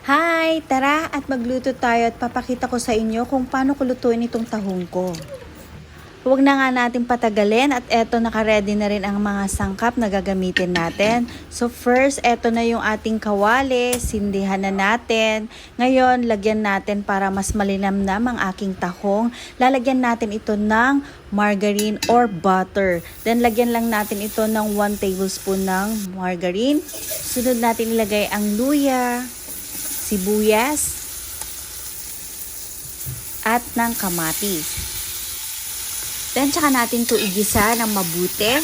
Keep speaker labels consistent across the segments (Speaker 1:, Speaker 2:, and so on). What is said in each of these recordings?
Speaker 1: Hi! Tara at magluto tayo at papakita ko sa inyo kung paano ko lutuin itong tahong ko. Huwag na nga natin patagalin at eto nakaredy na rin ang mga sangkap na gagamitin natin. So first, eto na yung ating kawali, sindihan na natin. Ngayon, lagyan natin para mas malinamnam ang aking tahong. Lalagyan natin ito ng margarine or butter. Then lagyan lang natin ito ng 1 tablespoon ng margarine. Sunod natin ilagay ang luya, sibuyas, at ng kamatis. Then, tsaka natin to igisa ng mabuti.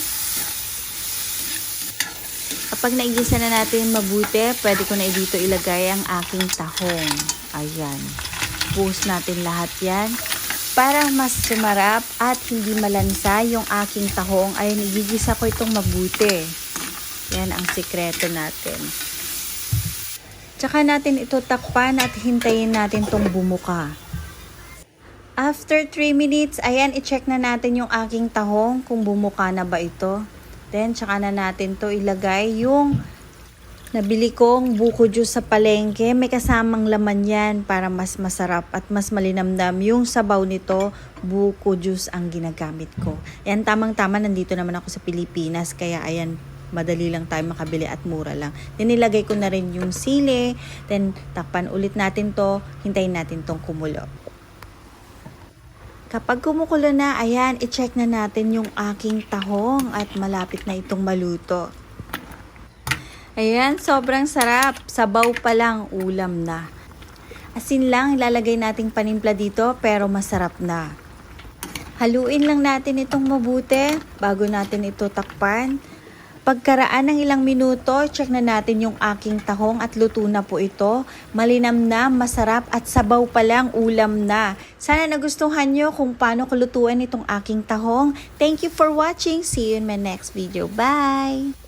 Speaker 1: Kapag naigisa na natin mabuti, pwede ko na dito ilagay ang aking tahong. Ayan. Post natin lahat yan. Para mas sumarap at hindi malansa yung aking tahong, ay igigisa ko itong mabuti. Yan ang sikreto natin. Tsaka natin ito takpan at hintayin natin tong bumuka. After 3 minutes, ayan, i-check na natin yung aking tahong kung bumuka na ba ito. Then, tsaka na natin to ilagay yung nabili kong buko juice sa palengke. May kasamang laman yan para mas masarap at mas malinamnam yung sabaw nito. Buko juice ang ginagamit ko. Ayan, tamang-tama, nandito naman ako sa Pilipinas. Kaya, ayan, madali lang tayo makabili at mura lang. Then, ko na rin yung sili. Then, takpan ulit natin to. Hintayin natin tong kumulo. Kapag kumukulo na, ayan, i-check na natin yung aking tahong at malapit na itong maluto. Ayan, sobrang sarap. Sabaw pa lang, ulam na. Asin lang, ilalagay nating panimpla dito pero masarap na. Haluin lang natin itong mabuti bago natin ito takpan. Pagkaraan ng ilang minuto, check na natin yung aking tahong at luto na po ito. Malinam na, masarap at sabaw pa lang ulam na. Sana nagustuhan nyo kung paano ko lutuin itong aking tahong. Thank you for watching. See you in my next video. Bye!